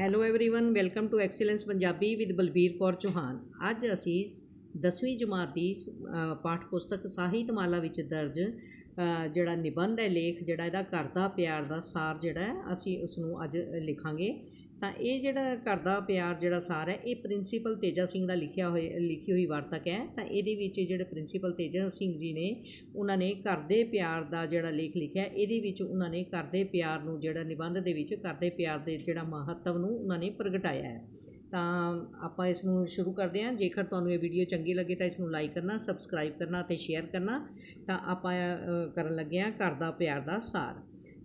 hello everyone welcome to Excellence Punjabi with Balbir Kaur Chauhan ਅੱਜ ਅਸੀਂ 10ਵੀਂ ਜਮਾਤ ਦੀ ਅ, ਪਾਠ ਪੁਸਤਕ ਸਾਹਿਤਮਾਲਾ ਵਿੱਚ ਦਰਜ ਅ, ਜਿਹੜਾ ਨਿਬੰਧ ਹੈ ਲੇਖ ਜਿਹੜਾ ਇਹਦਾ ਘਰ ਦਾ ਪਿਆਰ ਦਾ ਸਾਰ ਜਿਹੜਾ ਹੈ ਅਸੀਂ ਉਸ ਨੂੰ ਅੱਜ ਲਿਖਾਂਗੇ ਤਾਂ ਇਹ ਜਿਹੜਾ ਘਰ ਦਾ ਪਿਆਰ ਜਿਹੜਾ ਸਾਰ ਹੈ, ਇਹ ਪ੍ਰਿੰਸੀਪਲ ਤੇਜਾ ਸਿੰਘ ਦਾ ਲਿਖਿਆ ਹੋਇਆ ਲਿਖੀ ਹੋਈ ਵਾਰਤਕ ਹੈ। ਤਾਂ ਇਹਦੇ ਵਿੱਚ ਜਿਹੜੇ ਪ੍ਰਿੰਸੀਪਲ ਤੇਜਾ ਸਿੰਘ ਜੀ ਨੇ, ਉਹਨਾਂ ਨੇ ਘਰ ਦੇ ਪਿਆਰ ਦਾ ਜਿਹੜਾ ਲੇਖ ਲਿਖਿਆ, ਇਹਦੇ ਵਿੱਚ ਉਹਨਾਂ ਨੇ ਘਰ ਦੇ ਪਿਆਰ ਨੂੰ ਜਿਹੜਾ ਨਿਬੰਧ ਦੇ ਵਿੱਚ ਘਰ ਦੇ ਪਿਆਰ ਦੇ ਜਿਹੜਾ ਮਹੱਤਵ ਨੂੰ ਉਹਨਾਂ ਨੇ ਪ੍ਰਗਟਾਇਆ ਹੈ। ਤਾਂ ਆਪਾਂ ਇਸ ਨੂੰ ਸ਼ੁਰੂ ਕਰਦੇ ਹਾਂ। ਜੇਕਰ ਤੁਹਾਨੂੰ ਇਹ ਵੀਡੀਓ ਚੰਗੀ ਲੱਗੇ ਤਾਂ ਇਸ ਨੂੰ ਲਾਈਕ ਕਰਨਾ ਸਬਸਕ੍ਰਾਈਬ ਕਰਨਾ ਅਤੇ ਸ਼ੇਅਰ ਕਰਨਾ। ਤਾਂ ਆਪਾਂ ਕਰਨ ਲੱਗੇ ਹਾਂ ਘਰ ਦਾ ਪਿਆਰ ਦਾ ਸਾਰ।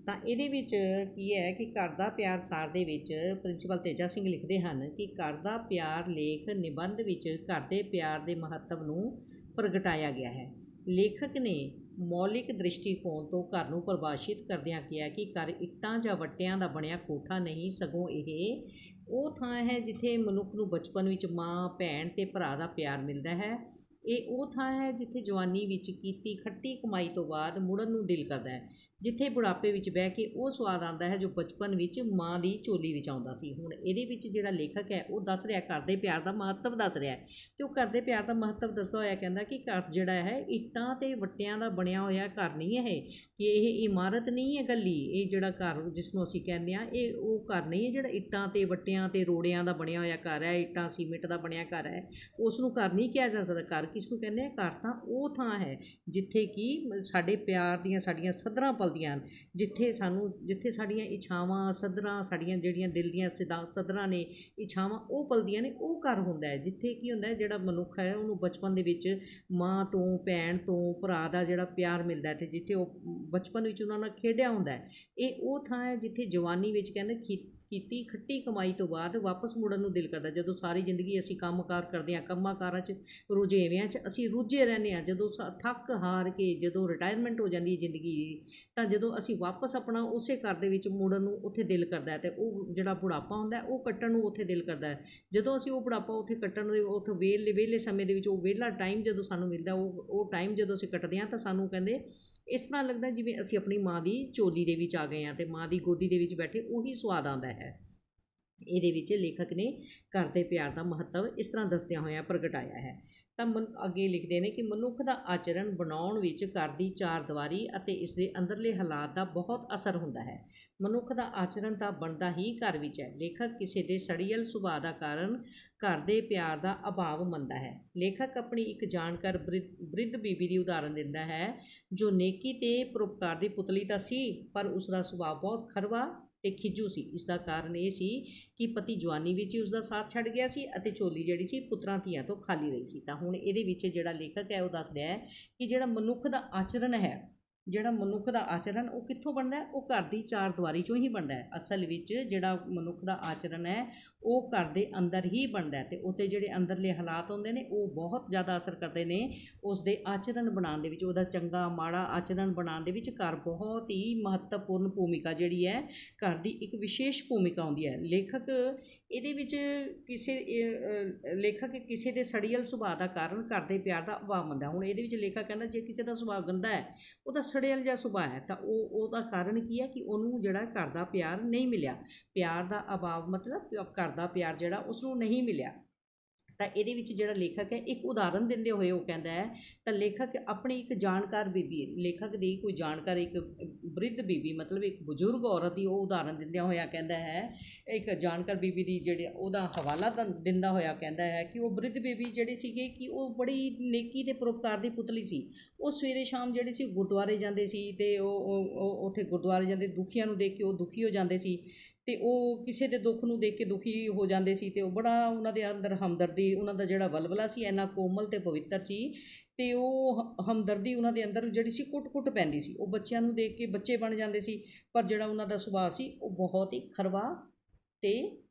ਤਾਂ ਇਹਦੇ ਵਿੱਚ ਕੀ ਹੈ ਕਿ ਘਰ ਦਾ ਪਿਆਰ ਸਾਰ ਦੇ ਵਿੱਚ ਪ੍ਰਿੰਸੀਪਲ ਤੇਜਾ ਸਿੰਘ ਲਿਖਦੇ ਹਨ ਕਿ ਘਰ ਦਾ ਪਿਆਰ ਲੇਖ ਨਿਬੰਧ ਵਿੱਚ ਘਰ ਦੇ ਪਿਆਰ ਦੇ ਮਹੱਤਵ ਨੂੰ ਪ੍ਰਗਟਾਇਆ ਗਿਆ ਹੈ। ਲੇਖਕ ਨੇ ਮੌਲਿਕ ਦ੍ਰਿਸ਼ਟੀਕੋਣ ਤੋਂ ਘਰ ਨੂੰ ਪਰਿਭਾਸ਼ਿਤ ਕਰਦਿਆਂ ਕਿਹਾ ਕਿ ਘਰ ਇੱਟਾਂ ਜਾਂ ਵੱਟਿਆਂ ਦਾ ਬਣਿਆ ਕੋਠਾ ਨਹੀਂ, ਸਗੋਂ ਇਹ ਉਹ ਥਾਂ ਹੈ ਜਿੱਥੇ ਮਨੁੱਖ ਨੂੰ ਬਚਪਨ ਵਿੱਚ ਮਾਂ, ਭੈਣ ਤੇ ਭਰਾ ਦਾ ਪਿਆਰ ਮਿਲਦਾ ਹੈ। ਇਹ ਉਹ ਥਾਂ ਹੈ ਜਿੱਥੇ ਜਵਾਨੀ ਵਿੱਚ ਕੀਤੀ ਖੱਟੀ ਕਮਾਈ ਤੋਂ ਬਾਅਦ ਮੁੜਨ ਨੂੰ ਦਿਲ ਕਰਦਾ ਹੈ। ਜਿੱਥੇ ਬੁਢਾਪੇ ਵਿੱਚ ਬਹਿ ਕੇ ਉਹ ਸਵਾਦ ਆਉਂਦਾ ਹੈ ਜੋ ਬਚਪਨ ਵਿੱਚ ਮਾਂ ਦੀ ਝੋਲੀ ਵਿੱਚ ਆਉਂਦਾ ਸੀ। ਹੁਣ ਇਹਦੇ ਵਿੱਚ ਜਿਹੜਾ ਲੇਖਕ ਹੈ, ਉਹ ਦੱਸ ਰਿਹਾ, ਘਰ ਦੇ ਪਿਆਰ ਦਾ ਮਹੱਤਵ ਦੱਸ ਰਿਹਾ ਹੈ ਤੇ ਉਹ ਘਰ ਦੇ ਪਿਆਰ ਦਾ ਮਹੱਤਵ ਦੱਸਦਾ ਹੋਇਆ ਕਹਿੰਦਾ ਕਿ ਘਰ ਜਿਹੜਾ ਹੈ, ਇੱਟਾਂ ਤੇ ਵੱਟਿਆਂ ਦਾ ਬਣਿਆ ਹੋਇਆ ਘਰ ਨਹੀਂ ਹੈ ਇਹ। ਕਿ ਇਹ ਇਮਾਰਤ ਨਹੀਂ ਹੈ ਗੱਲੀ ਇਹ ਜਿਹੜਾ ਘਰ ਜਿਸ ਨੂੰ ਅਸੀਂ ਕਹਿੰਦੇ ਆ ਇਹ ਉਹ ਘਰ ਨਹੀਂ ਹੈ ਜਿਹੜਾ ਇੱਟਾਂ ਤੇ ਵੱਟਿਆਂ ਤੇ ਰੋੜਿਆਂ ਦਾ ਬਣਿਆ ਹੋਇਆ ਘਰ ਹੈ, ਇੱਟਾਂ, ਸੀਮਿੰਟ ਦਾ ਬਣਿਆ ਘਰ ਹੈ। ਉਸ ਨੂੰ ਘਰ ਨਹੀਂ ਕਿਹਾ ਜਾ ਸਕਦਾ। ਘਰ ਕਿਸ ਨੂੰ ਕਹਿੰਦੇ ਆ? ਘਰ ਤਾਂ ਉਹ ਥਾਂ ਹੈ ਜਿੱਥੇ ਕਿ ਸਾਡੇ ਪਿਆਰ ਦੀਆਂ ਸਾਡੀਆਂ ਸਦਰਾਂ ਪਲ ਪਲਦੀਆਂ ਹਨ। ਜਿੱਥੇ ਸਾਨੂੰ, ਜਿੱਥੇ ਸਾਡੀਆਂ ਇੱਛਾਵਾਂ ਸਦਰਾਂ ਸਾਡੀਆਂ ਜਿਹੜੀਆਂ ਦਿਲ ਦੀਆਂ ਸਿਦਾ ਸਦਰਾਂ ਨੇ ਇੱਛਾਵਾਂ, ਉਹ ਪਲਦੀਆਂ ਨੇ, ਉਹ ਘਰ ਹੁੰਦਾ ਹੈ। ਜਿੱਥੇ ਕੀ ਹੁੰਦਾ ਜਿਹੜਾ ਮਨੁੱਖ ਹੈ, ਉਹਨੂੰ ਬਚਪਨ ਦੇ ਵਿੱਚ ਮਾਂ ਤੋਂ, ਭੈਣ ਤੋਂ, ਭਰਾ ਦਾ ਜਿਹੜਾ ਪਿਆਰ ਮਿਲਦਾ ਅਤੇ ਜਿੱਥੇ ਉਹ ਬਚਪਨ ਵਿੱਚ ਉਹਨਾਂ ਨਾਲ ਖੇਡਿਆ ਹੁੰਦਾ ਇਹ ਉਹ ਥਾਂ ਹੈ ਜਿੱਥੇ ਜਵਾਨੀ ਵਿੱਚ ਕਹਿੰਦੇ ਖੀ ਕੀਤੀ, ਖੱਟੀ ਕਮਾਈ ਤੋਂ ਬਾਅਦ ਵਾਪਸ ਮੁੜਨ ਨੂੰ ਦਿਲ ਕਰਦਾ। ਜਦੋਂ ਸਾਰੀ ਜ਼ਿੰਦਗੀ ਅਸੀਂ ਕੰਮਕਾਰ ਕਰਦੇ ਹਾਂ ਕੰਮਾਂ ਕਾਰਾਂ 'ਚ ਰੁਝੇਵਿਆਂ 'ਚ ਅਸੀਂ ਰੁੱਝੇ ਰਹਿੰਦੇ ਹਾਂ, ਜਦੋਂ ਸ- ਥੱਕ ਹਾਰ ਕੇ ਜਦੋਂ ਰਿਟਾਇਰਮੈਂਟ ਹੋ ਜਾਂਦੀ ਹੈ ਜ਼ਿੰਦਗੀ, ਤਾਂ ਜਦੋਂ ਅਸੀਂ ਵਾਪਸ ਆਪਣਾ ਉਸੇ ਘਰ ਦੇ ਵਿੱਚ ਮੁੜਨ ਨੂੰ ਉੱਥੇ ਦਿਲ ਕਰਦਾ ਅਤੇ ਉਹ ਜਿਹੜਾ ਬੁਢਾਪਾ ਹੁੰਦਾ ਉਹ ਕੱਟਣ ਨੂੰ ਉੱਥੇ ਦਿਲ ਕਰਦਾ ਹੈ। ਜਦੋਂ ਅਸੀਂ ਉਹ ਬੁਢਾਪਾ ਉੱਥੇ ਕੱਟਣ ਦੇ, ਉੱਥੇ ਵੇਲੇ ਵਿਹਲੇ ਸਮੇਂ ਦੇ ਵਿੱਚ ਉਹ ਵਿਹਲਾ ਟਾਈਮ ਜਦੋਂ ਸਾਨੂੰ ਮਿਲਦਾ, ਉਹ ਉਹ ਟਾਈਮ ਜਦੋਂ ਅਸੀਂ ਕੱਟਦੇ ਹਾਂ, ਤਾਂ ਸਾਨੂੰ ਕਹਿੰਦੇ ਇਸ ਤਰ੍ਹਾਂ ਲੱਗਦਾ ਜਿਵੇਂ ਅਸੀਂ ਆਪਣੀ ਮਾਂ ਦੀ ਚੋਲੀ ਦੇ ਵਿੱਚ ਆ ਗਏ ਹਾਂ ਅਤੇ ਮਾਂ ਦੀ ਗੋਦੀ ਦੇ ਵਿੱਚ ਬੈਠੇ ਉਹੀ ਸਵਾਦ ਆਉਂਦਾ ਹੈ। ਇਹਦੇ ਵਿੱਚ ਲੇਖਕ ਨੇ ਘਰ ਦੇ ਪਿਆਰ ਦਾ ਮਹੱਤਵ ਇਸ ਤਰ੍ਹਾਂ ਦੱਸਦਿਆਂ ਹੋਇਆਂ ਪ੍ਰਗਟਾਇਆ ਹੈ। ਤਾਂ ਮਨ ਅੱਗੇ ਲਿਖਦੇ ਨੇ ਕਿ ਮਨੁੱਖ ਦਾ ਆਚਰਣ ਬਣਾਉਣ ਵਿੱਚ ਘਰ ਦੀ ਚਾਰ ਦੀਵਾਰੀ ਅਤੇ ਇਸ ਦੇ ਅੰਦਰਲੇ ਹਾਲਾਤ ਦਾ ਬਹੁਤ ਅਸਰ ਹੁੰਦਾ ਹੈ। ਮਨੁੱਖ ਦਾ ਆਚਰਣ ਤਾਂ ਬਣਦਾ ਹੀ ਘਰ ਵਿੱਚ ਹੈ। ਲੇਖਕ ਕਿਸੇ ਦੇ ਸੜੀਅਲ ਸੁਭਾਅ ਦਾ ਕਾਰਨ ਘਰ ਦੇ ਪਿਆਰ ਦਾ ਅਭਾਵ ਮੰਨਦਾ ਹੈ। ਲੇਖਕ ਆਪਣੀ ਇੱਕ ਜਾਣਕਾਰ ਬ੍ਰਿਧ ਬ੍ਰਿਧ ਬੀਬੀ ਦੀ ਉਦਾਹਰਨ ਦਿੰਦਾ ਹੈ, ਜੋ ਨੇਕੀ ਤੇ ਪਰਉਪਕਾਰ ਦੀ ਪੁਤਲੀ ਤਾਂ ਸੀ, ਪਰ ਉਸ ਦਾ ਸੁਭਾਅ ਬਹੁਤ ਖਰਵਾ ਤੇ ਖਿਜੂ ਸੀ। ਇਸ ਦਾ ਕਾਰਨ ਇਹ ਸੀ ਕਿ ਪਤੀ ਜਵਾਨੀ ਵਿੱਚ ਹੀ ਉਸ ਦਾ ਸਾਥ ਛੱਡ ਗਿਆ ਸੀ ਅਤੇ ਝੋਲੀ ਜਿਹੜੀ ਸੀ ਪੁੱਤਰਾਂ ਧੀਆਂ ਤੋਂ ਖਾਲੀ ਰਹੀ ਸੀ। ਤਾਂ ਹੁਣ ਇਹਦੇ ਵਿੱਚ ਜਿਹੜਾ ਲੇਖਕ ਹੈ ਉਹ ਦੱਸ ਰਿਹਾ ਹੈ ਕਿ ਜਿਹੜਾ ਮਨੁੱਖ ਦਾ ਆਚਰਣ ਹੈ ਜਿਹੜਾ ਮਨੁੱਖ ਦਾ ਆਚਰਣ, ਉਹ ਕਿੱਥੋਂ ਬਣਦਾ ਉਹ ਘਰ ਦੀ ਚਾਰ ਦੀਵਾਰੀ ਚੋਂ ਹੀ ਬਣਦਾ ਅਸਲ ਵਿੱਚ ਜਿਹੜਾ ਮਨੁੱਖ ਦਾ ਆਚਰਣ ਹੈ, ਉਹ ਘਰ ਦੇ ਅੰਦਰ ਹੀ ਬਣਦਾ ਅਤੇ ਉੱਥੇ ਜਿਹੜੇ ਅੰਦਰਲੇ ਹਾਲਾਤ ਹੁੰਦੇ ਨੇ, ਉਹ ਬਹੁਤ ਜ਼ਿਆਦਾ ਅਸਰ ਕਰਦੇ ਨੇ ਉਸ ਦੇ ਆਚਰਣ ਬਣਾਉਣ ਦੇ ਵਿੱਚ, ਉਹਦਾ ਚੰਗਾ, ਮਾੜਾ ਆਚਰਣ ਬਣਾਉਣ ਦੇ ਵਿੱਚ ਘਰ ਬਹੁਤ ਹੀ ਮਹੱਤਵਪੂਰਨ ਭੂਮਿਕਾ ਜਿਹੜੀ ਹੈ, ਘਰ ਦੀ ਇੱਕ ਵਿਸ਼ੇਸ਼ ਭੂਮਿਕਾ ਹੁੰਦੀ ਹੈ। ਲੇਖਕ ਇਹਦੇ ਵਿੱਚ ਕਿਸੇ ਲੇਖਕ ਕਿਸੇ ਦੇ ਸੜੀਅਲ ਸੁਭਾਅ ਦਾ ਕਾਰਨ ਘਰ ਦੇ ਪਿਆਰ ਦਾ ਅਭਾਵ ਮੰਨਦਾ ਹੁਣ ਇਹਦੇ ਵਿੱਚ ਲੇਖਕ ਕਹਿੰਦਾ ਜੇ ਕਿਸੇ ਦਾ ਸੁਭਾਅ ਗੰਦਾ ਹੈ, ਉਹਦਾ ਸੜੀਅਲ ਜਿਹਾ ਸੁਭਾਅ ਹੈ, ਤਾਂ ਉਹ, ਉਹਦਾ ਕਾਰਨ ਕੀ ਹੈ ਕਿ ਉਹਨੂੰ ਜਿਹੜਾ ਘਰ ਦਾ ਪਿਆਰ ਨਹੀਂ ਮਿਲਿਆ। ਪਿਆਰ ਦਾ ਅਭਾਵ ਮਤਲਬ ਘਰ ਦਾ ਪਿਆਰ ਜਿਹੜਾ ਉਸ ਨੂੰ ਨਹੀਂ ਮਿਲਿਆ। ਤਾਂ ਇਹਦੇ ਵਿੱਚ ਜਿਹੜਾ ਲੇਖਕ ਹੈ, ਇੱਕ ਉਦਾਹਰਨ ਦਿੰਦੇ ਹੋਏ ਉਹ ਕਹਿੰਦਾ ਹੈ, ਤਾਂ ਲੇਖਕ ਆਪਣੀ ਇੱਕ ਜਾਣਕਾਰ ਬੀਬੀ, ਲੇਖਕ ਦੀ ਕੋਈ ਜਾਣਕਾਰ, ਇੱਕ ਬ੍ਰਿਧ ਬੀਬੀ, ਮਤਲਬ ਇੱਕ ਬਜ਼ੁਰਗ ਔਰਤ ਦੀ ਉਹ ਉਦਾਹਰਨ ਦਿੰਦਿਆਂ ਹੋਇਆ ਕਹਿੰਦਾ ਹੈ, ਇੱਕ ਜਾਣਕਾਰ ਬੀਬੀ ਦੀ ਜਿਹੜੇ ਉਹਦਾ ਹਵਾਲਾ ਦਿੰਦਾ ਹੋਇਆ ਕਹਿੰਦਾ ਹੈ ਕਿ ਉਹ ਬ੍ਰਿਧ ਬੀਬੀ ਜਿਹੜੀ ਸੀਗੇ ਕਿ ਉਹ ਬੜੀ ਨੇਕੀ ਤੇ ਪਰਉਪਕਾਰ ਦੀ ਪੁਤਲੀ ਸੀ। ਉਹ ਸਵੇਰੇ ਸ਼ਾਮ ਜਿਹੜੀ ਸੀ ਗੁਰਦੁਆਰੇ ਜਾਂਦੇ ਸੀ ਤੇ ਉਹ- ਉਹ, ਉੱਥੇ ਗੁਰਦੁਆਰੇ ਜਾਂਦੇ, ਦੁਖੀਆਂ ਨੂੰ ਦੇਖ ਕੇ ਉਹ ਦੁਖੀ ਹੋ ਜਾਂਦੇ ਸੀ। ਤੇ ਉਹ ਕਿਸੇ ਦੇ ਦੁੱਖ ਨੂੰ ਦੇਖ ਕੇ ਦੁਖੀ ਹੋ ਜਾਂਦੇ ਸੀ ਤੇ ਉਹ ਬੜਾ ਉਹਨਾਂ ਦੇ ਅੰਦਰ ਹਮਦਰਦੀ, ਉਹਨਾਂ ਦਾ ਜਿਹੜਾ ਵਲਵਲਾ ਸੀ, ਇੰਨਾ ਕੋਮਲ ਤੇ ਪਵਿੱਤਰ ਸੀ ਤੇ ਉਹ ਹ- ਹਮਦਰਦੀ ਉਹਨਾਂ ਦੇ ਅੰਦਰ ਜਿਹੜੀ ਸੀ ਕੁੱਟ-ਕੁੱਟ ਪੈਂਦੀ ਸੀ। ਉਹ ਬੱਚਿਆਂ ਨੂੰ ਦੇਖ ਕੇ ਬੱਚੇ ਬਣ ਜਾਂਦੇ ਸੀ, ਪਰ ਜਿਹੜਾ ਉਹਨਾਂ ਦਾ ਸੁਭਾਅ ਸੀ, ਉਹ ਬਹੁਤ ਹੀ ਖਰਵਾ ਤੇ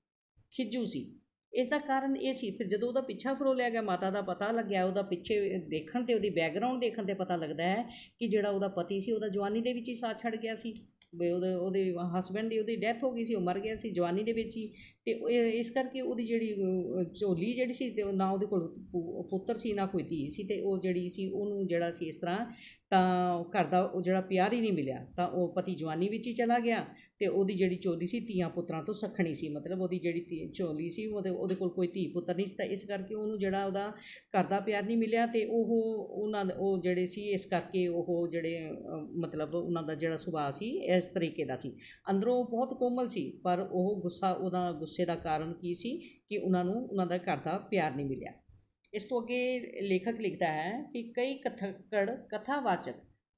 ਖਿਜੂ ਸੀ। ਇਸ ਦਾ ਕਾਰਨ ਇਹ ਸੀ, ਫਿਰ ਜਦੋਂ ਉਹਦਾ ਪਿੱਛਾ ਫਰੋਲਿਆ ਗਿਆ, ਮਾਤਾ ਦਾ ਪਤਾ ਲੱਗਿਆ, ਉਹਦਾ ਪਿੱਛੇ ਦੇਖਣ ਤੇ ਉਹਦੀ ਬੈਕਗ੍ਰਾਉਂਡ ਦੇਖਣ ਤੇ ਪਤਾ ਲੱਗਦਾ ਹੈ ਕਿ ਜਿਹੜਾ ਉਹਦਾ ਪਤੀ ਸੀ, ਉਹਦਾ ਜਵਾਨੀ ਦੇ ਵਿੱਚ ਹੀ ਸਾਥ ਛੱਡ ਗਿਆ ਸੀ। ਵੀ ਉਹਦੇ ਉਹਦੇ ਹਸਬੈਂਡ ਦੀ ਉਹਦੀ ਡੈਥ ਹੋ ਗਈ ਸੀ, ਉਹ ਮਰ ਗਿਆ ਸੀ, ਜਵਾਨੀ ਦੇ ਵਿੱਚ ਹੀ। ਅਤੇ ਇਹ- ਇਸ ਕਰਕੇ ਉਹਦੀ ਜਿਹੜੀ ਝੋਲੀ ਜਿਹੜੀ ਸੀ ਅਤੇ ਨਾ ਉਹਦੇ ਕੋਲ ਪੁ- ਪੁੱਤਰ ਸੀ, ਨਾ ਕੋਈ ਧੀ ਸੀ ਅਤੇ ਉਹ ਜਿਹੜੀ ਸੀ, ਉਹਨੂੰ ਜਿਹੜਾ ਸੀ ਇਸ ਤਰ੍ਹਾਂ ਤਾਂ ਘਰ ਦਾ ਉਹ ਜਿਹੜਾ ਪਿਆਰ ਹੀ ਨਹੀਂ ਮਿਲਿਆ। ਤਾਂ ਉਹ ਪਤੀ ਜਵਾਨੀ ਵਿੱਚ ਹੀ ਚਲਾ ਗਿਆ ਤੇ ਉਹਦੀ ਜਿਹੜੀ ਚੋਲੀ ਸੀ ਧੀਆਂ ਪੁੱਤਰਾਂ ਤੋਂ ਸੱਖਣੀ ਸੀ, ਮਤਲਬ ਉਹਦੀ ਜਿਹੜੀ ਧੀ- ਚੋਲੀ ਸੀ, ਉਹਦੇ ਉਹਦੇ ਕੋਲ ਕੋਈ ਧੀ ਪੁੱਤਰ ਨਹੀਂ ਸੀ, ਤਾਂ ਇਸ ਕਰਕੇ ਉਹਨੂੰ ਜਿਹੜਾ ਉਹਦਾ ਘਰ ਦਾ ਪਿਆਰ ਨਹੀਂ ਮਿਲਿਆ ਤੇ ਉਹ ਉਹਨਾਂ ਉਹ ਜਿਹੜੇ ਸੀ ਇਸ ਕਰਕੇ ਉਹ ਜਿਹੜੇ ਮਤਲਬ ਉਹਨਾਂ ਦਾ ਜਿਹੜਾ ਸੁਭਾਅ ਸੀ ਇਸ ਤਰੀਕੇ ਦਾ ਸੀ। ਅੰਦਰੋਂ ਬਹੁਤ ਕੋਮਲ ਸੀ, ਪਰ ਉਹ ਗੁੱਸਾ, ਉਹਦਾ ਗੁੱਸੇ ਦਾ ਕਾਰਨ ਕੀ ਸੀ ਕਿ ਉਹਨਾਂ ਨੂੰ ਉਹਨਾਂ ਦਾ ਘਰ ਦਾ ਪਿਆਰ ਨਹੀਂ ਮਿਲਿਆ। ਇਸ ਤੋਂ ਅੱਗੇ ਲੇਖਕ ਲਿਖਦਾ ਹੈ ਕਿ ਕਈ ਕਥਕੜ ਕਥਾਵਾਚਕ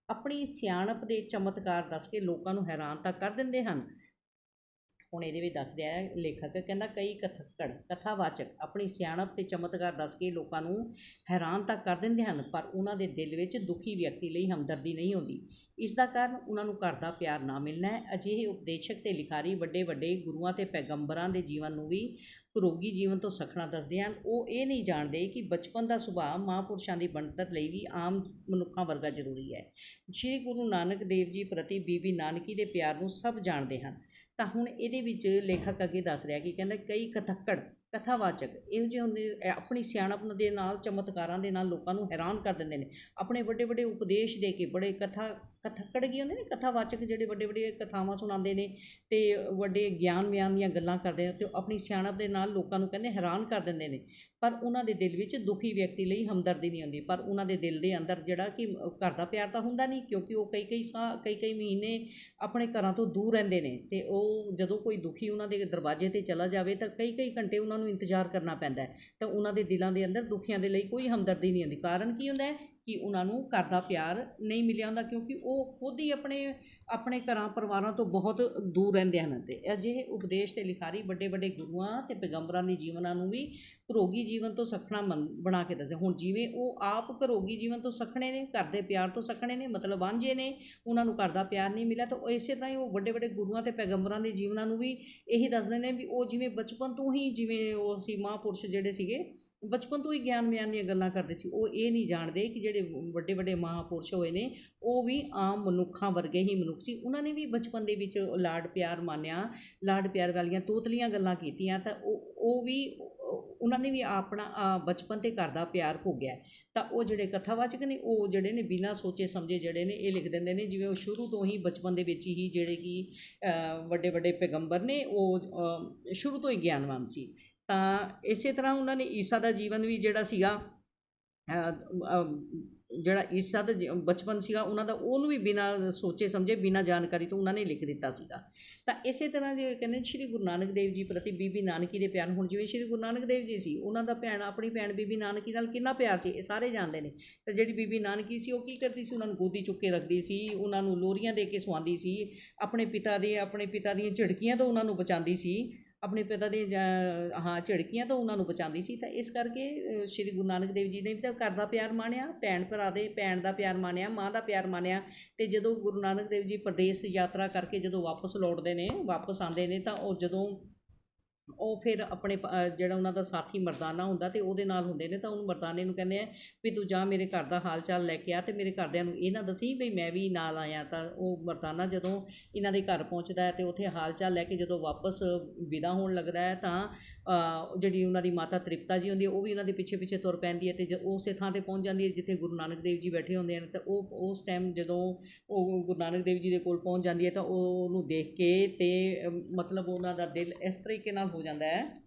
ਆਪਣੀ ਸਿਆਣਪ ਦੇ ਚਮਤਕਾਰ ਦੱਸ ਕੇ ਲੋਕਾਂ ਨੂੰ ਹੈਰਾਨ ਤਾਂ ਕਰ ਦਿੰਦੇ ਹਨ। ਹੁਣ ਇਹਦੇ ਵਿੱਚ ਦੱਸ ਰਿਹਾ ਹੈ ਲੇਖਕ ਕਹਿੰਦਾ, ਕਈ ਕਥਕੜ ਕਥਾਵਾਚਕ ਆਪਣੀ ਸਿਆਣਪ ਤੇ ਚਮਤਕਾਰ ਦੱਸ ਕੇ ਲੋਕਾਂ ਨੂੰ ਹੈਰਾਨ ਤਾਂ ਕਰ ਦਿੰਦੇ ਹਨ, ਪਰ ਉਹਨਾਂ ਦੇ ਦਿਲ ਵਿੱਚ ਦੁਖੀ ਵਿਅਕਤੀ ਲਈ ਹਮਦਰਦੀ ਨਹੀਂ ਹੁੰਦੀ ਇਸ ਦਾ ਕਾਰਨ ਉਹਨਾਂ ਨੂੰ ਘਰ ਦਾ ਪਿਆਰ ਨਾ ਮਿਲਣਾ ਹੈ। ਅਜਿਹੇ ਉਪਦੇਸ਼ਕ ਤੇ ਲਿਖਾਰੀ ਵੱਡੇ ਵੱਡੇ ਗੁਰੂਆਂ ਤੇ ਪੈਗੰਬਰਾਂ ਦੇ ਜੀਵਨ ਨੂੰ ਵੀ ਰੋਗੀ ਜੀਵਨ ਤੋਂ ਸਖਣਾ ਦੱਸਦੇ ਹਨ। ਉਹ ਇਹ ਨਹੀਂ ਜਾਣਦੇ ਕਿ ਬਚਪਨ ਦਾ ਸੁਭਾਅ ਮਹਾਂਪੁਰਸ਼ਾਂ ਦੀ ਬਣਤਰ ਲਈ ਵੀ ਆਮ ਮਨੁੱਖਾਂ ਵਰਗਾ ਜ਼ਰੂਰੀ ਹੈ। ਸ਼੍ਰੀ ਗੁਰੂ ਨਾਨਕ ਦੇਵ ਜੀ ਪ੍ਰਤੀ ਬੀਬੀ ਨਾਨਕੀ ਦੇ ਪਿਆਰ ਨੂੰ ਸਭ ਜਾਣਦੇ ਹਨ। ਤਾਂ ਹੁਣ ਇਹਦੇ ਵਿੱਚ ਲੇਖਕ ਅੱਗੇ ਦੱਸ ਰਿਹਾ ਕਿ ਕਹਿੰਦਾ ਕਈ ਕਥੱਕੜ, ਕਥਾਵਾਚਕ ਇਹੋ ਜਿਹੇ ਹੁੰਦੇ ਆਪਣੀ ਸਿਆਣਪ ਦੇ ਨਾਲ, ਚਮਤਕਾਰਾਂ ਦੇ ਨਾਲ ਲੋਕਾਂ ਨੂੰ ਹੈਰਾਨ ਕਰ ਦਿੰਦੇ ਨੇ। ਆਪਣੇ ਵੱਡੇ ਵੱਡੇ ਉਪਦੇਸ਼ ਦੇ ਕੇ ਬੜੇ ਕਥਾ ਕਥੱਕੜ ਕੀ ਹੁੰਦੇ ਨੇ? ਕਥਾਵਾਚਕ ਜਿਹੜੇ ਵੱਡੇ ਵੱਡੇ ਕਥਾਵਾਂ ਸੁਣਾਉਂਦੇ ਨੇ ਤੇ ਵੱਡੇ ਗਿਆਨ ਵਿਆਨ ਦੀਆਂ ਗੱਲਾਂ ਕਰਦੇ ਨੇ ਤੇ ਉਹ ਆਪਣੀ ਸਿਆਣਪ ਦੇ ਨਾਲ ਲੋਕਾਂ ਨੂੰ ਕਹਿੰਦੇ ਹੈਰਾਨ ਕਰ ਦਿੰਦੇ ਨੇ। ਪਰ ਉਹਨਾਂ ਦੇ ਦਿਲ ਵਿੱਚ ਦੁਖੀ ਵਿਅਕਤੀ ਲਈ ਹਮਦਰਦੀ ਨਹੀਂ ਹੁੰਦੀ। ਪਰ ਉਹਨਾਂ ਦੇ ਦਿਲ ਦੇ ਅੰਦਰ ਜਿਹੜਾ ਕਿ ਘਰ ਦਾ ਪਿਆਰ ਤਾਂ ਹੁੰਦਾ ਨਹੀਂ, ਕਿਉਂਕਿ ਉਹ ਕਈ ਕਈ ਸਾਂ ਕਈ ਕਈ ਮਹੀਨੇ ਆਪਣੇ ਘਰਾਂ ਤੋਂ ਦੂਰ ਰਹਿੰਦੇ ਨੇ ਤੇ ਉਹ ਜਦੋਂ ਕੋਈ ਦੁਖੀ ਉਹਨਾਂ ਦੇ ਦਰਵਾਜ਼ੇ ਤੇ ਚਲਾ ਜਾਵੇ ਤਾਂ ਕਈ ਕਈ ਘੰਟੇ ਉਹਨਾਂ ਨੂੰ ਇੰਤਜ਼ਾਰ ਕਰਨਾ ਪੈਂਦਾ ਤਾਂ ਉਹਨਾਂ ਦੇ ਦਿਲਾਂ ਦੇ ਅੰਦਰ ਦੁਖੀਆਂ ਦੇ ਲਈ ਕੋਈ ਹਮਦਰਦੀ ਨਹੀਂ ਹੁੰਦੀ। ਕਾਰਨ ਕੀ ਹੁੰਦਾ ਹੈ? ਕਿ ਉਹਨਾਂ ਨੂੰ ਘਰ ਦਾ ਪਿਆਰ ਨਹੀਂ ਮਿਲਿਆ ਹੁੰਦਾ ਕਿਉਂਕਿ ਉਹ ਖੁਦ ਹੀ ਆਪਣੇ ਆਪਣੇ ਘਰਾਂ ਪਰਿਵਾਰਾਂ ਤੋਂ ਬਹੁਤ ਦੂਰ ਰਹਿੰਦੇ ਹਨ ਅਤੇ ਅਜਿਹੇ ਉਪਦੇਸ਼ ਅਤੇ ਲਿਖਾਰੀ ਵੱਡੇ ਵੱਡੇ ਗੁਰੂਆਂ ਅਤੇ ਪੈਗੰਬਰਾਂ ਦੇ ਜੀਵਨਾਂ ਨੂੰ ਵੀ ਘਰੋਗੀ ਜੀਵਨ ਤੋਂ ਸਖਣਾ ਮੰਨ, ਬਣਾ ਕੇ ਦੱਸਦੇ ਹੁਣ ਜਿਵੇਂ ਉਹ ਆਪ ਘਰੋਗੀ ਜੀਵਨ ਤੋਂ ਸਖਣੇ ਨੇ, ਘਰ ਦੇ ਪਿਆਰ ਤੋਂ ਸਖਣੇ ਨੇ, ਮਤਲਬ ਵਾਂਝੇ ਨੇ, ਉਹਨਾਂ ਨੂੰ ਘਰ ਦਾ ਪਿਆਰ ਨਹੀਂ ਮਿਲਿਆ ਤਾਂ ਉਹ ਇਸੇ ਤਰ੍ਹਾਂ ਹੀ ਉਹ ਵੱਡੇ ਵੱਡੇ ਗੁਰੂਆਂ ਤੇ ਪੈਗੰਬਰਾਂ ਦੇ ਜੀਵਨਾਂ ਨੂੰ ਵੀ ਇਹੀ ਦੱਸਦੇ ਨੇ ਵੀ ਉਹ ਜਿਵੇਂ ਬਚਪਨ ਤੋਂ ਹੀ ਜਿਵੇਂ ਉਹ ਸੀ ਮਹਾਂਪੁਰਸ਼ ਜਿਹੜੇ ਸੀਗੇ ਬਚਪਨ ਤੋਂ ਹੀ ਗਿਆਨ ਮਿਆਨ ਦੀਆਂ ਗੱਲਾਂ ਕਰਦੇ ਸੀ। ਉਹ ਇਹ ਨਹੀਂ ਜਾਣਦੇ ਕਿ ਜਿਹੜੇ ਵੱਡੇ ਵੱਡੇ ਮਹਾਂਪੁਰਸ਼ ਹੋਏ ਨੇ, ਉਹ ਵੀ ਆਮ ਮਨੁੱਖਾਂ ਵਰਗੇ ਹੀ ਮਨੁੱਖ ਸੀ। ਉਹਨਾਂ ਨੇ ਵੀ ਬਚਪਨ ਦੇ ਵਿੱਚ ਲਾਡ ਪਿਆਰ ਮਾਨਿਆ, ਲਾਡ ਪਿਆਰ ਵਾਲੀਆਂ ਤੋਤਲੀਆਂ ਗੱਲਾਂ ਕੀਤੀਆਂ ਤਾਂ ਉਹ ਉਹ ਵੀ, ਉਹਨਾਂ ਨੇ ਵੀ ਆਪਣਾ ਬਚਪਨ ਤੇ ਘਰ ਦਾ ਪਿਆਰ ਭੋਗਿਆ। ਤਾਂ ਉਹ ਜਿਹੜੇ ਕਥਾਵਾਚਕ ਨੇ, ਉਹ ਜਿਹੜੇ ਨੇ ਬਿਨਾਂ ਸੋਚੇ ਸਮਝੇ ਜਿਹੜੇ ਨੇ, ਇਹ ਲਿਖ ਦਿੰਦੇ ਨੇ, ਜਿਵੇਂ ਉਹ ਸ਼ੁਰੂ ਤੋਂ ਹੀ ਬਚਪਨ ਦੇ ਵਿੱਚ ਹੀ ਜਿਹੜੇ ਕਿ ਵੱਡੇ ਵੱਡੇ ਪੈਗੰਬਰ ਨੇ, ਉਹ ਸ਼ੁਰੂ ਤੋਂ ਹੀ ਗਿਆਨਵਾਨ ਸੀ। ਤਾਂ ਇਸੇ ਤਰ੍ਹਾਂ ਉਹਨਾਂ ਨੇ ਈਸਾ ਦਾ ਜੀਵਨ ਵੀ ਜਿਹੜਾ ਸੀਗਾ ਜਿਹੜਾ ਈਸਾ ਦਾ ਬਚਪਨ ਸੀਗਾ, ਉਹਨਾਂ ਦਾ ਉਹਨੂੰ ਵੀ ਬਿਨਾਂ ਸੋਚੇ ਸਮਝੇ, ਬਿਨਾਂ ਜਾਣਕਾਰੀ ਤੋਂ ਉਹਨਾਂ ਨੇ ਲਿਖ ਦਿੱਤਾ ਸੀਗਾ। ਤਾਂ ਇਸੇ ਤਰ੍ਹਾਂ ਜੇ ਕਹਿੰਦੇ ਸ਼੍ਰੀ ਗੁਰੂ ਨਾਨਕ ਦੇਵ ਜੀ ਪ੍ਰਤੀ ਬੀਬੀ ਨਾਨਕੀ ਦੇ ਪਿਆਰ, ਹੁਣ ਜਿਵੇਂ ਸ਼੍ਰੀ ਗੁਰੂ ਨਾਨਕ ਦੇਵ ਜੀ ਸੀ, ਉਹਨਾਂ ਦਾ ਭੈਣ, ਆਪਣੀ ਭੈਣ ਬੀਬੀ ਨਾਨਕੀ ਨਾਲ ਕਿੰਨਾ ਪਿਆਰ ਸੀ, ਇਹ ਸਾਰੇ ਜਾਣਦੇ ਨੇ। ਤਾਂ ਜਿਹੜੀ ਬੀਬੀ ਨਾਨਕੀ ਸੀ, ਉਹ ਕੀ ਕਰਦੀ ਸੀ, ਉਹਨਾਂ ਨੂੰ ਗੋਦੀ ਚੁੱਕ ਕੇ ਰੱਖਦੀ ਸੀ, ਉਹਨਾਂ ਨੂੰ ਲੋਰੀਆਂ ਦੇ ਕੇ ਸਵਾਉਂਦੀ ਸੀ, ਆਪਣੇ ਪਿਤਾ ਦੇ, ਆਪਣੇ ਪਿਤਾ ਦੀਆਂ ਝਿੜਕੀਆਂ ਤੋਂ ਉਹਨਾਂ ਨੂੰ ਬਚਾਉਂਦੀ ਸੀ। ਆਪਣੇ ਪਿਤਾ ਦੇ ਹਾਂ, ਝਿੜਕੀਆਂ ਤੋਂ ਉਹਨਾਂ ਨੂੰ ਬਚਾਉਂਦੀ ਸੀ। ਤਾਂ ਇਸ ਕਰਕੇ ਸ਼੍ਰੀ ਗੁਰੂ ਨਾਨਕ ਦੇਵ ਜੀ ਨੇ ਵੀ ਤਾਂ ਘਰ ਦਾ ਪਿਆਰ ਮਾਣਿਆ, ਭੈਣ ਭਰਾ ਦੇ, ਭੈਣ ਦਾ ਪਿਆਰ ਮਾਣਿਆ, ਮਾਂ ਦਾ ਪਿਆਰ ਮਾਣਿਆ। ਤੇ ਜਦੋਂ ਗੁਰੂ ਨਾਨਕ ਦੇਵ ਜੀ ਪ੍ਰਦੇਸ਼ ਯਾਤਰਾ ਕਰਕੇ ਜਦੋਂ ਵਾਪਸ ਲੌਟਦੇ ਨੇ, ਵਾਪਸ ਆਉਂਦੇ ਨੇ ਤਾਂ ਉਹ ਜਦੋਂ ਉਹ ਫਿਰ ਆਪਣੇ ਜਿਹੜਾ ਉਹਨਾਂ ਦਾ ਸਾਥੀ ਮਰਦਾਨਾ ਹੁੰਦਾ ਤੇ ਉਹਦੇ ਨਾਲ ਹੁੰਦੇ ਨੇ ਤਾਂ ਉਹਨੂੰ ਮਰਦਾਨੇ ਨੂੰ ਕਹਿੰਦੇ ਆ ਵੀ ਤੂੰ ਜਾ ਮੇਰੇ ਘਰ ਦਾ ਹਾਲ ਚਾਲ ਲੈ ਕੇ ਆ ਤੇ ਮੇਰੇ ਘਰਦਿਆਂ ਨੂੰ ਇਹ ਨਾ ਦਸੀ ਵੀ ਮੈਂ ਵੀ ਨਾਲ ਆਇਆ ਤਾਂ ਉਹ ਮਰਦਾਨਾ ਜਦੋਂ ਇਹਨਾਂ ਦੇ ਘਰ ਪਹੁੰਚਦਾ ਹੈ ਤੇ ਉੱਥੇ ਹਾਲ ਚਾਲ ਲੈ ਕੇ ਜਦੋਂ ਵਾਪਸ ਵਿਦਾ ਹੋਣ ਲੱਗਦਾ ਹੈ ਤਾਂ ਜਿਹੜੀ ਉਹਨਾਂ ਦੀ ਮਾਤਾ ਤ੍ਰਿਪਤਾ ਜੀ ਹੁੰਦੀ ਹੈ, ਉਹ ਵੀ ਉਹਨਾਂ ਦੇ ਪਿੱਛੇ ਪਿੱਛੇ ਤੁਰ ਪੈਂਦੀ ਹੈ ਤੇ ਉਸੇ ਥਾਂ ਤੇ ਪਹੁੰਚ ਜਾਂਦੀ ਹੈ ਜਿੱਥੇ ਗੁਰੂ ਨਾਨਕ ਦੇਵ ਜੀ ਬੈਠੇ ਹੁੰਦੇ ਹਨ, ਤਾਂ ਉਹ ਉਸ ਟਾਈਮ ਜਦੋਂ ਉਹ ਗੁਰੂ ਨਾਨਕ ਦੇਵ ਜੀ ਦੇ ਕੋਲ ਪਹੁੰਚ ਜਾਂਦੀ ਹੈ ਤਾਂ ਉਹ ਉਹਨੂੰ ਦੇਖ ਕੇ ਤੇ ਮਤਲਬ ਉਹਨਾਂ ਦਾ ਦਿਲ ਇਸ ਤਰੀਕੇ ਨਾਲ ਹੋ ਜਾਂਦਾ ਹੈ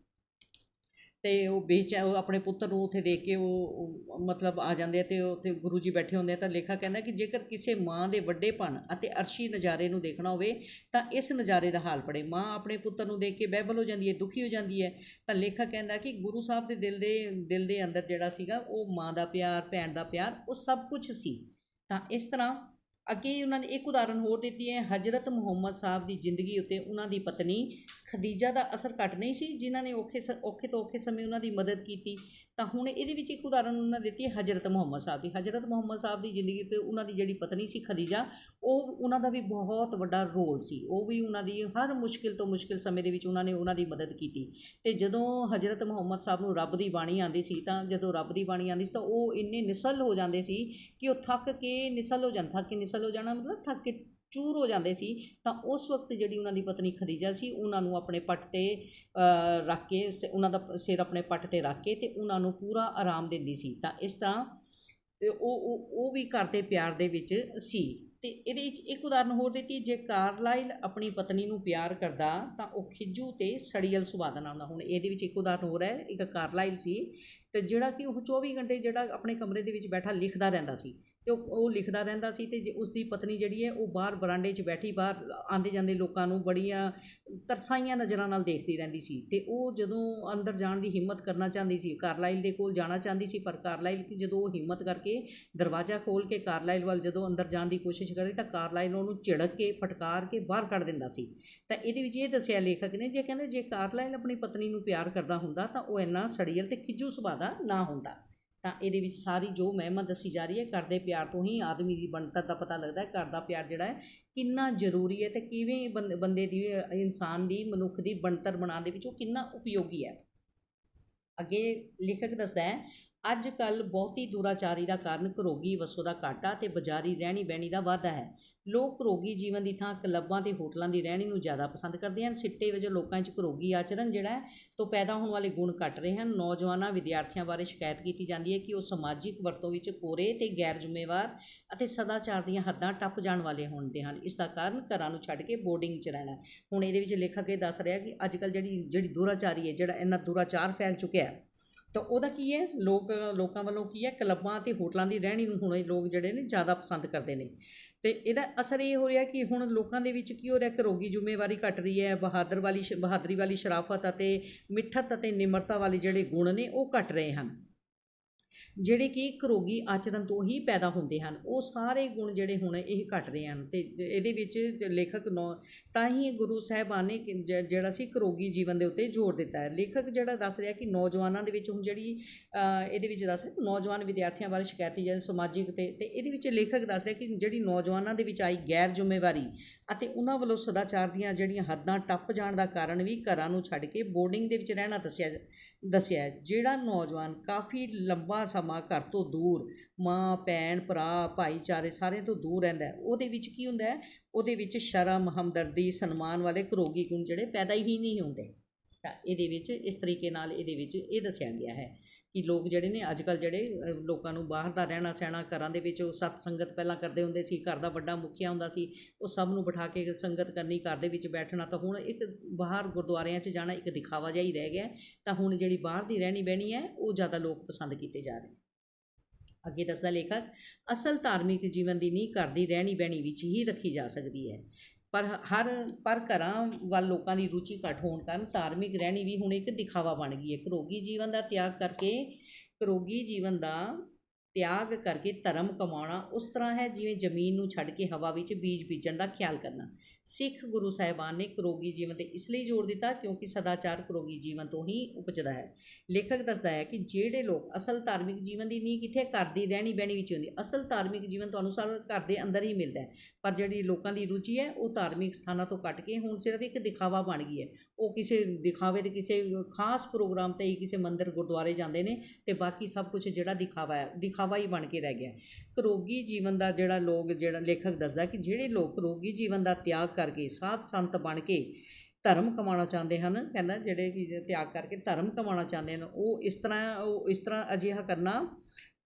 ਅਤੇ ਉਹ ਬੇਚੈ ਉਹ ਆਪਣੇ ਪੁੱਤਰ ਨੂੰ ਉੱਥੇ ਦੇਖ ਕੇ ਉਹ ਮਤਲਬ ਆ ਜਾਂਦੇ ਆ ਅਤੇ ਉੱਥੇ ਗੁਰੂ ਜੀ ਬੈਠੇ ਹੁੰਦੇ ਆ ਤਾਂ ਲੇਖਕ ਕਹਿੰਦਾ ਕਿ ਜੇਕਰ ਕਿਸੇ ਮਾਂ ਦੇ ਵੱਡੇਪਣ ਅਤੇ ਅਰਸ਼ੀ ਨਜ਼ਾਰੇ ਨੂੰ ਦੇਖਣਾ ਹੋਵੇ ਤਾਂ ਇਸ ਨਜ਼ਾਰੇ ਦਾ ਹਾਲ ਪੜੇ ਮਾਂ ਆਪਣੇ ਪੁੱਤਰ ਨੂੰ ਦੇਖ ਕੇ ਬਹਿਬਲ ਹੋ ਜਾਂਦੀ ਹੈ, ਦੁਖੀ ਹੋ ਜਾਂਦੀ ਹੈ। ਤਾਂ ਲੇਖਕ ਕਹਿੰਦਾ ਕਿ ਗੁਰੂ ਸਾਹਿਬ ਦੇ ਦਿਲ ਦੇ ਦਿਲ ਦੇ ਅੰਦਰ ਜਿਹੜਾ ਸੀਗਾ ਉਹ ਮਾਂ ਦਾ ਪਿਆਰ, ਭੈਣ ਦਾ ਪਿਆਰ, ਉਹ ਸਭ ਕੁਝ ਸੀ। ਤਾਂ ਇਸ ਤਰ੍ਹਾਂ ਅੱਗੇ ਉਹਨਾਂ ਨੇ ਇੱਕ ਉਦਾਹਰਨ ਹੋਰ ਦਿੱਤੀ ਹੈ, ਹਜ਼ਰਤ ਮੁਹੰਮਦ ਸਾਹਿਬ ਦੀ ਜ਼ਿੰਦਗੀ ਉੱਤੇ ਉਹਨਾਂ ਦੀ ਪਤਨੀ ਖਦੀਜਾ ਦਾ ਅਸਰ ਘੱਟ ਨਹੀਂ ਸੀ, ਜਿਨ੍ਹਾਂ ਨੇ ਔਖੇ ਔਖੇ ਤੋਂ ਔਖੇ ਸਮੇਂ ਉਹਨਾਂ ਦੀ ਮਦਦ ਕੀਤੀ। ਤਾਂ ਹੁਣ ਇਹਦੇ ਵਿੱਚ ਇੱਕ ਉਦਾਹਰਨ ਉਹਨਾਂ ਦਿੱਤੀ ਹੈ ਹਜ਼ਰਤ ਮੁਹੰਮਦ ਸਾਹਿਬ ਦੀ। ਹਜ਼ਰਤ ਮੁਹੰਮਦ ਸਾਹਿਬ ਦੀ ਜ਼ਿੰਦਗੀ 'ਤੇ ਉਹਨਾਂ ਦੀ ਜਿਹੜੀ ਪਤਨੀ ਸੀ ਖਦੀਜਾ, ਉਹ ਉਹਨਾਂ ਦਾ ਵੀ ਬਹੁਤ ਵੱਡਾ ਰੋਲ ਸੀ। ਉਹ ਵੀ ਉਹਨਾਂ ਦੀ ਹਰ ਮੁਸ਼ਕਿਲ ਤੋਂ ਮੁਸ਼ਕਿਲ ਸਮੇਂ ਦੇ ਵਿੱਚ ਉਹਨਾਂ ਨੇ ਉਹਨਾਂ ਦੀ ਮਦਦ ਕੀਤੀ। ਤੇ ਜਦੋਂ ਹਜ਼ਰਤ ਮੁਹੰਮਦ ਸਾਹਿਬ ਨੂੰ ਰੱਬ ਦੀ ਬਾਣੀ ਆਉਂਦੀ ਸੀ, ਤਾਂ ਜਦੋਂ ਰੱਬ ਦੀ ਬਾਣੀ ਆਉਂਦੀ ਸੀ, ਤਾਂ ਉਹ ਇੰਨੇ ਨਿਸਲ ਹੋ ਜਾਂਦੇ ਸੀ ਕਿ ਉਹ ਥੱਕ ਕੇ ਨਿਸਲ ਹੋ ਜਾਂਦੇ ਥੱਕ ਕੇ ਨਿਸਲ ਹੋ ਜਾਣਾ ਮਤਲਬ ਥੱਕ ਕੇ ਚੂਰ ਹੋ ਜਾਂਦੇ ਸੀ, ਤਾਂ ਉਸ ਵਕਤ ਜਿਹੜੀ ਉਹਨਾਂ ਦੀ ਪਤਨੀ ਖਦੀਜਾ ਸੀ, ਉਹਨਾਂ ਨੂੰ ਆਪਣੇ ਪੱਟ ਤੇ ਰੱਖ ਕੇ ਉਹਨਾਂ ਦਾ ਸਿਰ ਆਪਣੇ ਪੱਟ ਤੇ ਰੱਖ ਕੇ ਤੇ ਉਹਨਾਂ ਨੂੰ ਪੂਰਾ ਆਰਾਮ ਦਿੰਦੀ ਸੀ। ਤਾਂ ਇਸ ਤਰ੍ਹਾਂ ਤੇ ਉਹ ਉਹ ਉਹ ਵੀ ਘਰ ਦੇ ਪਿਆਰ ਦੇ ਵਿੱਚ ਸੀ। ਤੇ ਇਹਦੇ ਵਿੱਚ ਇੱਕ ਉਦਾਹਰਨ ਹੋਰ ਦਿੱਤੀ, ਜੇ ਕਾਰਲਾਈਲ ਆਪਣੀ ਪਤਨੀ ਨੂੰ ਪਿਆਰ ਕਰਦਾ, ਤਾਂ ਉਹ ਖਿੱਜੂ ਤੇ ਸੜੀਅਲ ਸੁਭਾਅ ਦਾ ਨਾਮ ਦਾ। ਹੁਣ ਇਹਦੇ ਵਿੱਚ ਇੱਕ ਉਦਾਹਰਨ ਹੋਰ ਹੈ, ਇੱਕ ਕਾਰਲਾਈਲ ਸੀ ਤੇ ਜਿਹੜਾ ਕਿ ਉਹ 24 ਘੰਟੇ ਜਿਹੜਾ ਆਪਣੇ ਕਮਰੇ ਦੇ ਵਿੱਚ ਬੈਠਾ ਲਿਖਦਾ ਰਹਿੰਦਾ ਸੀ। ਤੇ ਉਹ ਉਹ ਲਿਖਦਾ ਰਹਿੰਦਾ ਸੀ ਤੇ ਜੇ ਉਸ ਦੀ ਪਤਨੀ ਜਿਹੜੀ ਹੈ, ਉਹ ਬਾਹਰ ਬਰਾਂਡੇ 'ਚ ਬੈਠੀ, ਬਾਹਰ ਆਉਂਦੇ ਜਾਂਦੇ ਲੋਕਾਂ ਨੂੰ ਬੜੀਆਂ ਤਰਸਾਈਆਂ ਨਜ਼ਰਾਂ ਨਾਲ ਦੇਖਦੀ ਰਹਿੰਦੀ ਸੀ ਤੇ ਉਹ ਜਦੋਂ ਅੰਦਰ ਜਾਣ ਦੀ ਹਿੰਮਤ ਕਰਨਾ ਚਾਹੁੰਦੀ ਸੀ, ਕਾਰਲਾਈਲ ਦੇ ਕੋਲ ਜਾਣਾ ਚਾਹੁੰਦੀ ਸੀ, ਪਰ ਕਾਰਲਾਈਲ ਜਦੋਂ ਉਹ ਹਿੰਮਤ ਕਰਕੇ ਦਰਵਾਜ਼ਾ ਖੋਲ ਕੇ ਕਾਰਲਾਈਲ ਵੱਲ ਜਦੋਂ ਅੰਦਰ ਜਾਣ ਦੀ ਕੋਸ਼ਿਸ਼ ਕਰੇ ਤਾਂ ਕਾਰਲਾਈਲ ਉਹਨੂੰ ਝਿੜਕ ਕੇ, ਫਟਕਾਰ ਕੇ ਬਾਹਰ ਕੱਢ ਦਿੰਦਾ ਸੀ। ਤਾਂ ਇਹਦੇ ਵਿੱਚ ਇਹ ਦੱਸਿਆ ਲੇਖਕ ਨੇ, ਜੇ ਕਹਿੰਦੇ ਜੇ ਕਾਰਲਾਈਲ ਆਪਣੀ ਪਤਨੀ ਨੂੰ ਪਿਆਰ ਕਰਦਾ ਹੁੰਦਾ, ਤਾਂ ਉਹ ਇੰਨਾ ਸੜੀਅਲ ਤੇ ਖਿੱਜੂ ਸੁਭਾਅ ਦਾ ਨਾ ਹੁੰਦਾ। ਤਾਂ ਇਹਦੇ ਵਿੱਚ ਸਾਰੀ ਜੋ ਮਹਿਮਾ ਦੱਸੀ ਜਾ ਰਹੀ ਹੈ, ਘਰ ਦੇ ਪਿਆਰ ਤੋਂ ਹੀ ਆਦਮੀ ਦੀ ਬਣਤਰ ਦਾ ਪਤਾ ਲੱਗਦਾ ਹੈ, ਘਰ ਦਾ ਪਿਆਰ ਜਿਹੜਾ ਹੈ, ਕਿੰਨਾ ਜ਼ਰੂਰੀ ਹੈ ਤੇ ਕਿਵੇਂ ਬੰਦ- ਬੰਦੇ ਦੀ, ਇਨਸਾਨ ਦੀ, ਮਨੁੱਖ ਦੀ ਬਣਤਰ ਬਣਾਉਣ ਦੇ ਵਿੱਚ ਉਹ ਕਿੰਨਾ ਉਪਯੋਗੀ ਹੈ। ਅੱਗੇ ਲੇਖਕ ਦੱਸਦਾ ਹੈ ਅੱਜ ਕੱਲ ਬਹੁਤੀ ਦੁਰਾਚਾਰੀ ਦਾ ਕਾਰਨ ਘਰੋਗੀ ਵਸੋਂ ਦਾ ਘਾਟਾ ਤੇ ਬਾਜ਼ਾਰੀ ਰਹਿਣੀ ਬਹਿਣੀ ਦਾ ਵਾਧਾ ਹੈ। ਲੋਕ ਘਰੋਗੀ ਜੀਵਨ ਦੀ ਥਾਂ ਕਲੱਬਾਂ ਤੇ ਹੋਟਲਾਂ ਦੀ ਰਹਿਣੀ ਨੂੰ ਜ਼ਿਆਦਾ ਪਸੰਦ ਕਰਦੇ ਹਨ। ਸਿੱਟੇ ਵਜੋਂ ਲੋਕਾਂ 'ਚ ਘਰੋਗੀ ਆਚਰਣ ਜਿਹੜਾ ਤੋਂ ਪੈਦਾ ਹੋਣ ਵਾਲੇ ਗੁਣ ਘਟ ਰਹੇ ਹਨ। ਨੌਜਵਾਨਾਂ, ਵਿਦਿਆਰਥੀਆਂ ਬਾਰੇ ਸ਼ਿਕਾਇਤ ਕੀਤੀ ਜਾਂਦੀ ਹੈ ਕਿ ਉਹ ਸਮਾਜਿਕ ਵਰਤੋਂ ਵਿੱਚ ਕੋਰੇ ਤੇ ਗੈਰ ਜ਼ਿੰਮੇਵਾਰ ਅਤੇ ਸਦਾਚਾਰ ਦੀਆਂ ਹੱਦਾਂ ਟੱਪ ਜਾਣ ਵਾਲੇ ਹੁੰਦੇ ਹਨ। ਇਸ ਦਾ ਕਾਰਨ ਘਰਾਂ ਨੂੰ ਛੱਡ ਕੇ ਬੋਰਡਿੰਗ 'ਚ ਰਹਿਣਾ ਹੁਣ ਇਹਦੇ ਵਿੱਚ ਲੇਖਕ ਇਹ ਦੱਸ ਰਿਹਾ ਕਿ ਅੱਜ ਕੱਲ ਜਿਹੜੀ ਜਿਹੜੀ ਦੁਰਾਚਾਰੀ ਹੈ, ਜਿਹੜਾ ਇੰਨਾ ਦੁਰਾਚਾਰ ਫੈਲ ਚੁੱਕਿਆ ਹੈ ਤਾਂ ਉਹਦਾ ਕੀ ਹੈ? ਲੋਕ, ਲੋਕਾਂ ਵੱਲੋਂ ਕੀ ਹੈ? ਕਲੱਬਾਂ ਤੇ ਹੋਟਲਾਂ ਦੀ ਰਹਿਣੀ ਨੂੰ ਹੁਣ ਲੋਕ ਜਿਹੜੇ ਨੇ ਜ਼ਿਆਦਾ ਪਸੰਦ ਕਰਦੇ ਨੇ। ਤੇ ਇਹਦਾ ਅਸਰ ਇਹ ਹੋ ਰਿਹਾ ਕਿ ਹੁਣ ਲੋਕਾਂ ਦੇ ਵਿੱਚ ਕੀ ਹੋ ਰਿਹਾ ਕਿ ਰੋਗੀ ਜ਼ਿੰਮੇਵਾਰੀ ਘਟ ਰਹੀ ਹੈ ਬਹਾਦਰ ਵਾਲੀ ਸ਼- ਬਹਾਦਰੀ ਵਾਲੀ ਸ਼ਰਾਫਤ ਅਤੇ ਮਿੱਠਤ ਅਤੇ ਨਿਮਰਤਾ ਵਾਲੇ ਜਿਹੜੇ ਗੁਣ ਨੇ ਉਹ ਘਟ ਰਹੇ ਹਨ। ਜਿਹੜੇ ਕਿ ਘਰੋਗੀ ਆਚਰਣ ਤੋਂ ਹੀ ਪੈਦਾ ਹੁੰਦੇ ਹਨ। ਉਹ ਸਾਰੇ ਗੁਣ ਜਿਹੜੇ ਹੁਣ ਇਹ ਘਟ ਰਹੇ ਹਨ ਤੇ ਇਹਦੇ ਵਿੱਚ ਲੇਖਕ ਨੌ, ਤਾਂ ਹੀ ਗੁਰੂ ਸਾਹਿਬਾਨ ਨੇ ਜਿਹੜਾ ਸੀ ਘਰੋਗੀ ਜੀਵਨ ਦੇ ਉੱਤੇ ਜ਼ੋਰ ਦਿੱਤਾ ਹੈ। ਲੇਖਕ ਜਿਹੜਾ ਦੱਸ ਰਿਹਾ ਕਿ ਨੌਜਵਾਨਾਂ ਦੇ ਵਿੱਚ ਹੁਣ ਜਿਹੜੀ ਇਹਦੇ ਵਿੱਚ ਦੱਸ ਰਿਹਾ ਨੌਜਵਾਨ ਵਿਦਿਆਰਥੀਆਂ ਬਾਰੇ ਸ਼ਿਕਾਇਤੀ ਜਾਂ ਸਮਾਜਿਕ ਤੇ ਤੇ ਇਹਦੇ ਵਿੱਚ ਲੇਖਕ ਦੱਸ ਰਿਹਾ ਕਿ ਜਿਹੜੀ ਨੌਜਵਾਨਾਂ ਦੇ ਵਿੱਚ ਆਈ ਗੈਰ ਜ਼ਿੰਮੇਵਾਰੀ ਅਤੇ ਉਹਨਾਂ ਵੱਲੋਂ ਸਦਾਚਾਰ ਦੀਆਂ ਜਿਹੜੀਆਂ ਹੱਦਾਂ ਟੱਪ ਜਾਣ ਦਾ ਕਾਰਨ ਵੀ ਘਰਾਂ ਨੂੰ ਛੱਡ ਕੇ ਬੋਰਡਿੰਗ ਦੇ ਵਿੱਚ ਰਹਿਣਾ ਦੱਸਿਆ ਦੱਸਿਆ ਜਿਹੜਾ ਨੌਜਵਾਨ ਕਾਫੀ ਲੰਬਾ ਸਮਾਂ ਘਰ ਤੋਂ ਦੂਰ, ਮਾਂ, ਭੈਣ, ਭਰਾ, ਭਾਈਚਾਰੇ ਸਾਰਿਆਂ ਤੋਂ ਦੂਰ ਰਹਿੰਦਾ ਉਹਦੇ ਵਿੱਚ ਕੀ ਹੁੰਦਾ ਹੈ? ਉਹਦੇ ਵਿੱਚ ਸ਼ਰਮ, ਹਮਦਰਦੀ, ਸਨਮਾਨ ਵਾਲੇ ਕਰੋਗੀ ਗੁਣ ਜਿਹੜੇ ਪੈਦਾ ਹੀ ਨਹੀਂ ਹੁੰਦੇ। ਤਾਂ ਇਹਦੇ ਵਿੱਚ, ਇਸ ਤਰੀਕੇ ਨਾਲ ਇਹਦੇ ਵਿੱਚ ਇਹ ਦੱਸਿਆ ਗਿਆ ਹੈ। ਕਿ ਲੋਕ ਜਿਹੜੇ ਨੇ ਅੱਜ ਕੱਲ੍ਹ ਜਿਹੜੇ ਲੋਕਾਂ ਨੂੰ ਬਾਹਰ ਦਾ ਰਹਿਣਾ ਸਹਿਣਾ ਘਰਾਂ ਦੇ ਵਿੱਚ ਉਹ ਸਤ ਸੰਗਤ ਪਹਿਲਾਂ ਕਰਦੇ ਹੁੰਦੇ ਸੀ, ਘਰ ਦਾ ਵੱਡਾ ਮੁਖੀਆ ਹੁੰਦਾ ਸੀ, ਉਹ ਸਭ ਨੂੰ ਬਿਠਾ ਕੇ ਸੰਗਤ ਕਰਨੀ, ਘਰ ਦੇ ਵਿੱਚ ਬੈਠਣਾ, ਤਾਂ ਹੁਣ ਇੱਕ ਬਾਹਰ ਗੁਰਦੁਆਰਿਆਂ 'ਚ ਜਾਣਾ ਇੱਕ ਦਿਖਾਵਾ ਜਿਹਾ ਹੀ ਰਹਿ ਗਿਆ, ਤਾਂ ਹੁਣ ਜਿਹੜੀ ਬਾਹਰ ਦੀ ਰਹਿਣੀ ਬਹਿਣੀ ਹੈ, ਉਹ ਜ਼ਿਆਦਾ ਲੋਕ ਪਸੰਦ ਕੀਤੇ ਜਾ ਰਹੇ ਅੱਗੇ ਦੱਸਦਾ ਲੇਖਕ, ਅਸਲ ਧਾਰਮਿਕ ਜੀਵਨ ਦੀ ਨੀਂਹ ਘਰ ਦੀ ਰਹਿਣੀ ਬਹਿਣੀ ਵਿੱਚ ਹੀ ਰੱਖੀ ਜਾ ਸਕਦੀ ਹੈ। ਪਰ ਹਰ, ਪਰ ਘਰਾਂ ਵੱਲ ਲੋਕਾਂ ਦੀ ਰੁਚੀ ਘੱਟ ਹੋਣ ਕਾਰਨ ਧਾਰਮਿਕ ਰਹਿਣੀ ਵੀ ਹੁਣ ਇੱਕ ਦਿਖਾਵਾ ਬਣ ਗਈ ਹੈ। ਕਰੋਗੀ ਜੀਵਨ ਦਾ ਤਿਆਗ ਕਰਕੇ ਕਰੋਗੀ ਜੀਵਨ ਦਾ ਤਿਆਗ ਕਰਕੇ ਧਰਮ ਕਮਾਉਣਾ ਉਸ ਤਰ੍ਹਾਂ ਹੈ ਜਿਵੇਂ ਜ਼ਮੀਨ ਨੂੰ ਛੱਡ ਕੇ ਹਵਾ ਵਿੱਚ ਬੀਜ ਬੀਜਣ ਦਾ ਖਿਆਲ ਕਰਨਾ। ਸਿੱਖ ਗੁਰੂ ਸਾਹਿਬਾਨ ਨੇ ਕਰੋਗੀ ਜੀਵਨ ਤੇ ਇਸ ਲਈ ਜ਼ੋਰ ਦਿੱਤਾ ਕਿਉਂਕਿ ਸਦਾਚਾਰ ਕਰੋਗੀ ਜੀਵਨ ਤੋਂ ਹੀ ਉਪਜਦਾ ਹੈ। ਲੇਖਕ ਦੱਸਦਾ ਹੈ ਕਿ ਜਿਹੜੇ ਲੋਕ ਅਸਲ ਧਾਰਮਿਕ ਜੀਵਨ ਦੀ ਨੀਂਹ ਕਿੱਥੇ ਘਰ ਦੀ ਰਹਿਣੀ ਬਹਿਣੀ ਵਿੱਚ ਹੁੰਦੀ, ਅਸਲ ਧਾਰਮਿਕ ਜੀਵਨ ਤੁਹਾਨੂੰ ਸਾਰਾ ਘਰ ਦੇ ਅੰਦਰ ਹੀ ਮਿਲਦਾ ਹੈ। ਪਰ ਜਿਹੜੀ ਲੋਕਾਂ ਦੀ ਰੁਚੀ ਹੈ, ਉਹ ਧਾਰਮਿਕ ਸਥਾਨਾਂ ਤੋਂ ਕੱਟ ਕੇ ਹੁਣ ਸਿਰਫ ਇੱਕ ਦਿਖਾਵਾ ਬਣ ਗਈ ਹੈ। ਉਹ ਕਿਸੇ ਦਿਖਾਵੇ ਦੇ ਕਿਸੇ ਖਾਸ ਪ੍ਰੋਗਰਾਮ ਤੇ ਹੀ ਕਿਸੇ ਮੰਦਿਰ ਗੁਰਦੁਆਰੇ ਜਾਂਦੇ ਨੇ ਤੇ ਬਾਕੀ ਸਭ ਕੁਝ ਜਿਹੜਾ ਦਿਖਾਵਾ ਹੈ, ਦਿਖਾਵਾ ਹੀ ਬਣ ਕੇ ਰਹਿ ਗਿਆ ਕਰੋਗੀ ਜੀਵਨ ਦਾ ਜਿਹੜਾ ਲੋਕ, ਜਿਹੜਾ ਲੇਖਕ ਦੱਸਦਾ ਕਿ ਜਿਹੜੇ ਲੋਕ ਕਰੋਗੀ ਜੀਵਨ ਦਾ ਤਿਆਗ ਕਰਕੇ ਸਾਧ ਸੰਤ ਬਣ ਕੇ ਧਰਮ ਕਮਾਉਣਾ ਚਾਹੁੰਦੇ ਹਨ ਕਹਿੰਦਾ ਜਿਹੜੇ ਕਿ ਤਿਆਗ ਕਰਕੇ ਧਰਮ ਕਮਾਉਣਾ ਚਾਹੁੰਦੇ ਹਨ ਉਹ ਇਸ ਤਰ੍ਹਾਂ ਉਹ ਇਸ ਤਰ੍ਹਾਂ ਅਜਿਹਾ ਕਰਨਾ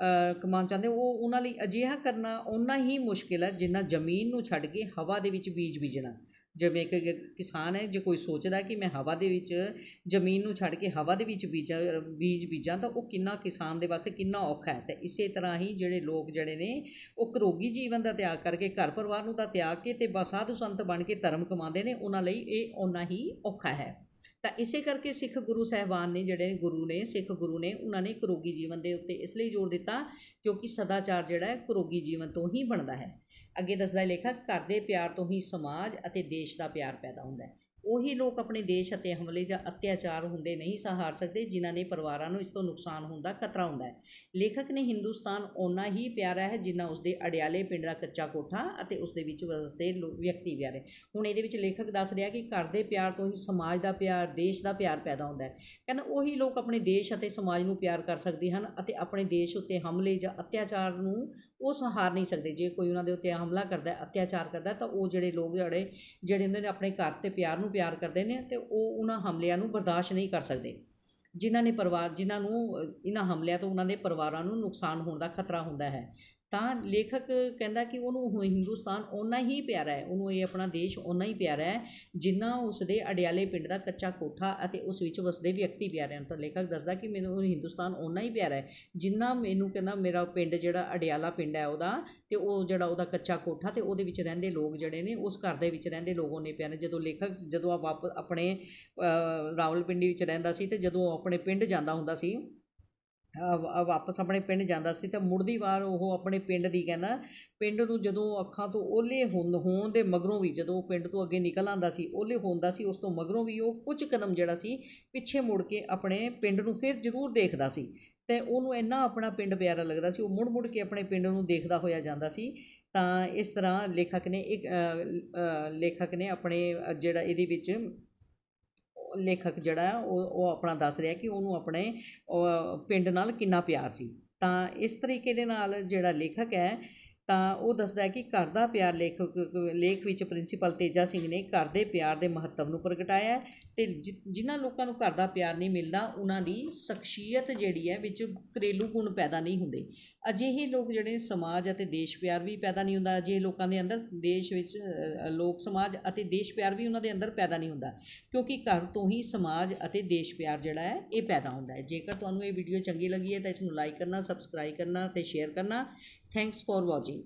ਅ, ਕਮਾਉਣਾ ਚਾਹੁੰਦੇ ਉਹ ਉਹਨਾਂ ਲਈ ਅਜਿਹਾ ਕਰਨਾ ਓਨਾ ਹੀ ਮੁਸ਼ਕਿਲ ਹੈ ਜਿੰਨਾ ਜ਼ਮੀਨ ਨੂੰ ਛੱਡ ਕੇ ਹਵਾ ਦੇ ਵਿੱਚ ਬੀਜ ਬੀਜਣਾ। ਜਿਵੇਂ ਕਿ ਕਿਸਾਨ ਹੈ, ਜੇ ਕੋਈ ਸੋਚਦਾ ਕਿ ਮੈਂ ਹਵਾ ਦੇ ਵਿੱਚ ਜ਼ਮੀਨ ਨੂੰ ਛੱਡ ਕੇ ਹਵਾ ਦੇ ਵਿੱਚ ਬੀਜਾਂ, ਬੀਜ ਬੀਜਾਂ ਤਾਂ ਉਹ ਕਿੰਨਾ ਕਿਸਾਨ ਦੇ ਵਾਸਤੇ ਕਿੰਨਾ ਔਖਾ ਹੈ। ਤੇ ਇਸੇ ਤਰ੍ਹਾਂ ਹੀ ਜਿਹੜੇ ਲੋਕ ਜਿਹੜੇ ਨੇ, ਉਹ ਕਰੋਗੀ ਜੀਵਨ ਦਾ ਤਿਆਗ ਕਰਕੇ, ਘਰ ਪਰਿਵਾਰ ਨੂੰ ਤਾਂ ਤਿਆਗ ਕੇ ਤੇ ਬਸ ਸਾਧੂ ਸੰਤ ਬਣ ਕੇ ਧਰਮ ਕਮਾਉਂਦੇ ਨੇ, ਉਹਨਾਂ ਲਈ ਇਹ ਓਨਾ ਹੀ ਔਖਾ ਹੈ। ਤਾਂ ਇਸੇ ਕਰਕੇ ਸਿੱਖ ਗੁਰੂ ਸਾਹਿਬਾਨ ਨੇ, ਜਿਹੜੇ ਗੁਰੂ ਨੇ, ਸਿੱਖ ਗੁਰੂ ਨੇ, ਉਹਨਾਂ ਨੇ ਕਰੋਗੀ ਜੀਵਨ ਦੇ ਉੱਤੇ ਇਸ ਲਈ ਜ਼ੋਰ ਦਿੱਤਾ ਕਿਉਂਕਿ ਸਦਾਚਾਰ ਜਿਹੜਾ ਹੈ, ਘਰੋਗੀ ਜੀਵਨ ਤੋਂ ਹੀ ਬਣਦਾ ਹੈ। ਅੱਗੇ ਦੱਸਦਾ ਲੇਖਕ, ਘਰ ਦੇ ਪਿਆਰ ਤੋਂ ਹੀ ਸਮਾਜ ਅਤੇ ਦੇਸ਼ ਦਾ ਪਿਆਰ ਪੈਦਾ ਹੁੰਦਾ ਹੈ। ਉਹੀ ਲੋਕ ਆਪਣੇ ਦੇਸ਼ ਅਤੇ ਹਮਲੇ ਜਾਂ ਅਤਿਆਚਾਰ ਹੁੰਦੇ ਨਹੀਂ ਸਹਾਰ ਸਕਦੇ, ਜਿਨ੍ਹਾਂ ਨੇ ਪਰਿਵਾਰਾਂ ਨੂੰ ਇਸ ਤੋਂ ਨੁਕਸਾਨ ਹੋਣ ਦਾ ਖਤਰਾ ਹੁੰਦਾ ਹੈ। ਲੇਖਕ ਨੇ ਹਿੰਦੁਸਤਾਨ ਓਨਾ ਹੀ ਪਿਆਰਾ ਹੈ ਜਿੰਨਾ ਉਸਦੇ ਅੜਿਆਲੇ ਪਿੰਡ ਦਾ ਕੱਚਾ ਕੋਠਾ ਅਤੇ ਉਸ ਦੇ ਵਿੱਚ ਵਸਦੇ ਲੋ- ਵਿਅਕਤੀ ਪਿਆਰੇ। ਹੁਣ ਇਹਦੇ ਵਿੱਚ ਲੇਖਕ ਦੱਸ ਰਿਹਾ ਕਿ ਘਰ ਦੇ ਪਿਆਰ ਤੋਂ ਹੀ ਸਮਾਜ ਦਾ ਪਿਆਰ, ਦੇਸ਼ ਦਾ ਪਿਆਰ ਪੈਦਾ ਹੁੰਦਾ ਹੈ। ਕਹਿੰਦਾ ਉਹੀ ਲੋਕ ਆਪਣੇ ਦੇਸ਼ ਅਤੇ ਸਮਾਜ ਨੂੰ ਪਿਆਰ ਕਰ ਸਕਦੇ ਹਨ ਅਤੇ ਆਪਣੇ ਦੇਸ਼ ਉੱਤੇ ਹਮਲੇ ਜਾਂ ਅਤਿਆਚਾਰ ਨੂੰ ਉਹ ਸਹਾਰ ਨਹੀਂ ਸਕਦੇ। ਜੇ ਕੋਈ ਉਹਨਾਂ ਦੇ ਉੱਤੇ ਹਮਲਾ ਕਰਦਾ ਹੈ, ਅਤਿਆਚਾਰ ਕਰਦਾ ਤਾਂ ਉਹ ਜਿਹੜੇ ਲੋਕ ਜਿਹੜੇ ਜਿਹੜੇ ਉਹਨਾਂ ਨੇ ਆਪਣੇ ਘਰ ਤੇ ਪਿਆਰ ਨੂੰ ਪਿਆਰ ਕਰਦੇ ਨੇ ਤੇ ਉਹ ਉਹਨਾਂ ਹਮਲਿਆਂ ਨੂੰ ਬਰਦਾਸ਼ਤ ਨਹੀਂ ਕਰ ਸਕਦੇ। ਜਿਨ੍ਹਾਂ ਨੇ ਪਰਿਵਾਰ, ਜਿਨ੍ਹਾਂ ਨੂੰ ਇਹਨਾਂ ਹਮਲਿਆਂ ਤੋਂ ਉਹਨਾਂ ਦੇ ਪਰਿਵਾਰਾਂ ਨੂੰ ਨੁਕਸਾਨ ਹੋਣ ਦਾ ਖਤਰਾ ਹੁੰਦਾ ਹੈ। ਤਾਂ ਲੇਖਕ ਕਹਿੰਦਾ ਕਿ ਉਹਨੂੰ ਹਿੰਦੁਸਤਾਨ ਓਨਾ ਹੀ ਪਿਆਰਾ ਹੈ ਉਹਨੂੰ ਇਹ ਆਪਣਾ ਦੇਸ਼ ਓਨਾ ਹੀ ਪਿਆਰਾ ਹੈ ਜਿੰਨਾ ਉਸਦੇ ਅਡਿਆਲੇ ਪਿੰਡ ਦਾ ਕੱਚਾ ਕੋਠਾ ਅਤੇ ਉਸ ਵਿੱਚ ਵਸਦੇ ਵਿਅਕਤੀ ਪਿਆਰੇ ਹਨ। ਤਾਂ ਲੇਖਕ ਦੱਸਦਾ ਕਿ ਮੈਨੂੰ ਹਿੰਦੁਸਤਾਨ ਓਨਾ ਹੀ ਪਿਆਰਾ ਹੈ ਜਿੰਨਾ ਮੈਨੂੰ ਕਹਿੰਦਾ ਮੇਰਾ ਪਿੰਡ ਜਿਹੜਾ ਅਡਿਆਲਾ ਪਿੰਡ ਹੈ ਉਹਦਾ ਤੇ ਉਹ ਜਿਹੜਾ ਉਹਦਾ ਕੱਚਾ ਕੋਠਾ ਤੇ ਉਹਦੇ ਵਿੱਚ ਰਹਿੰਦੇ ਲੋਕ ਜਿਹੜੇ ਨੇ ਉਸ ਘਰ ਦੇ ਵਿੱਚ ਰਹਿੰਦੇ ਲੋਕ ਉਹਨੇ ਪਿਆਰੇ ਜਦੋਂ ਲੇਖਕ ਜਦੋਂ ਆ ਵਾਪ ਆਪਣੇ ਅ, ਰਾਵਲਪਿੰਡੀ ਵਿੱਚ ਰਹਿੰਦਾ ਸੀ ਤੇ ਜਦੋਂ ਉਹ ਆਪਣੇ ਪਿੰਡ ਜਾਂਦਾ ਹੁੰਦਾ ਸੀ ਵਾਪਸ ਆਪਣੇ ਪਿੰਡ ਜਾਂਦਾ ਸੀ ਤਾਂ ਮੁੜਦੀ ਵਾਰ ਉਹ ਆਪਣੇ ਪਿੰਡ ਦੀ ਕਹਿੰਦਾ, ਪਿੰਡ ਨੂੰ ਜਦੋਂ ਅੱਖਾਂ ਤੋਂ ਓਲੇ ਹੁੰਦ ਹੋਣ ਦੇ ਮਗਰੋਂ ਵੀ ਜਦੋਂ ਉਹ ਪਿੰਡ ਤੋਂ ਅੱਗੇ ਨਿਕਲ ਆਂਦਾ ਸੀ, ਓਲੇ ਹੁੰਦਾ ਸੀ, ਉਸ ਤੋਂ ਮਗਰੋਂ ਵੀ ਉਹ ਕੁਝ ਕਦਮ ਜਿਹੜਾ ਸੀ, ਪਿੱਛੇ ਮੁੜ ਕੇ ਆਪਣੇ ਪਿੰਡ ਨੂੰ ਫਿਰ ਜ਼ਰੂਰ ਦੇਖਦਾ ਸੀ ਤੇ ਉਹਨੂੰ ਇੰਨਾ ਆਪਣਾ ਪਿੰਡ ਪਿਆਰਾ ਲੱਗਦਾ ਸੀ, ਉਹ ਮੁੜ ਮੁੜ ਕੇ ਆਪਣੇ ਪਿੰਡ ਨੂੰ ਦੇਖਦਾ ਹੋਇਆ ਜਾਂਦਾ ਸੀ। ਤਾਂ ਇਸ ਤਰ੍ਹਾਂ ਲੇਖਕ ਨੇ ਇੱਕ ਲੇਖਕ ਨੇ ਆਪਣੇ ਜਿਹੜਾ ਇਹਦੇ ਵਿੱਚ ਲੇਖਕ ਜਿਹੜਾ ਉਹ ਉਹ ਆਪਣਾ ਦੱਸ ਰਿਹਾ ਕਿ ਉਹਨੂੰ ਆਪਣੇ ਪਿੰਡ ਨਾਲ ਕਿੰਨਾ ਪਿਆਰ ਸੀ। ਤਾਂ ਇਸ ਤਰੀਕੇ ਦੇ ਨਾਲ ਜਿਹੜਾ ਲੇਖਕ ਹੈ, ਤਾਂ ਉਹ ਦੱਸਦਾ ਹੈ ਕਿ ਘਰ ਦਾ ਪਿਆਰ ਲੇਖਕ, ਲੇਖ ਵਿੱਚ ਪ੍ਰਿੰਸੀਪਲ ਤੇਜਾ ਸਿੰਘ ਨੇ ਘਰ ਦੇ ਪਿਆਰ ਦੇ ਮਹੱਤਵ ਨੂੰ ਪ੍ਰਗਟਾਇਆ ਹੈ ਤੇ ਜਿ- ਜਿਨ੍ਹਾਂ ਲੋਕਾਂ ਨੂੰ ਘਰ ਦਾ ਪਿਆਰ ਨਹੀਂ ਮਿਲਦਾ, ਉਹਨਾਂ ਦੀ ਸ਼ਖਸੀਅਤ ਜਿਹੜੀ ਹੈ ਵਿੱਚ ਘਰੇਲੂ ਗੁਣ ਪੈਦਾ ਨਹੀਂ ਹੁੰਦੇ। ਅਜਿਹੇ ਲੋਕ ਜਿਹੜੇ ਸਮਾਜ ਅਤੇ ਦੇਸ਼ ਪਿਆਰ ਵੀ ਪੈਦਾ ਨਹੀਂ ਹੁੰਦਾ, ਅਜਿਹੇ ਲੋਕਾਂ ਦੇ ਅੰਦਰ ਦੇਸ਼ ਵਿੱਚ ਲੋਕ ਸਮਾਜ ਅਤੇ ਦੇਸ਼ ਪਿਆਰ ਵੀ ਉਹਨਾਂ ਦੇ ਅੰਦਰ ਪੈਦਾ ਨਹੀਂ ਹੁੰਦਾ, ਕਿਉਂਕਿ ਘਰ ਤੋਂ ਹੀ ਸਮਾਜ ਅਤੇ ਦੇਸ਼ ਪਿਆਰ ਜਿਹੜਾ ਹੈ, ਇਹ ਪੈਦਾ ਹੁੰਦਾ ਹੈ। ਜੇਕਰ ਤੁਹਾਨੂੰ ਇਹ ਵੀਡੀਓ ਚੰਗੀ ਲੱਗੀ ਹੈ ਤਾਂ ਇਸ ਨੂੰ ਲਾਈਕ ਕਰਨਾ ਸਬਸਕ੍ਰਾਈਬ ਕਰਨਾ ਤੇ ਸ਼ੇਅਰ ਕਰਨਾ। Thanks for watching